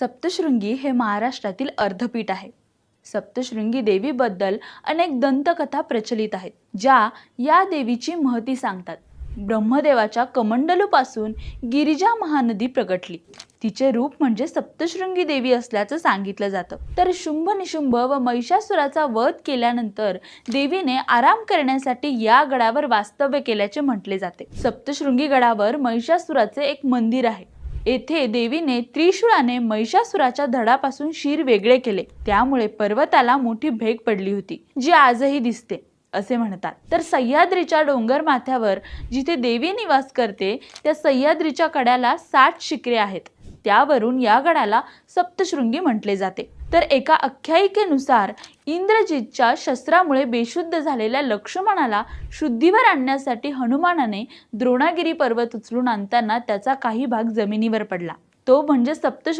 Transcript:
सप्तशृंगी हे महाराष्ट्रातील अर्धपीठ आहे. सप्तशृंगी देवीबद्दल अनेक दंतकथा प्रचलित आहेत ज्या या देवीची महती सांगतात. ब्रह्मदेवाच्या कमंडलूपासून गिरिजा महानदी प्रगटली. तिचे रूप म्हणजे सप्तशृंगी देवी असल्याचं सांगितलं जातं. तर शुंभ निशुंभ व महिषासुराचा वध केल्यानंतर देवीने आराम करण्यासाठी या गडावर वास्तव्य केल्याचे म्हटले जाते. सप्तशृंगी गडावर महिषासुराचे एक मंदिर आहे. येथे देवीने त्रिशूळाने महिषासुराच्या धडापासून शिर वेगळे केले. त्यामुळे पर्वताला मोठी भेग पडली होती जी आजही दिसते असे म्हणतात. तर सह्याद्रीच्या डोंगर माथ्यावर जिथे देवी निवास करते त्या सह्याद्रीच्या कड्याला साठ शिखरे आहेत. त्यावरून या गडाला सप्तशृंगी म्हटले जाते. तर एका आख्यायिकेनुसार इंद्रजितच्या शस्त्रामुळे बेशुद्ध झालेल्या लक्ष्मणाला शुद्धीवर आणण्यासाठी हनुमानाने द्रोणागिरी पर्वत उचलून आणताना त्याचा काही भाग जमिनीवर पडला. तो म्हणजे सप्तश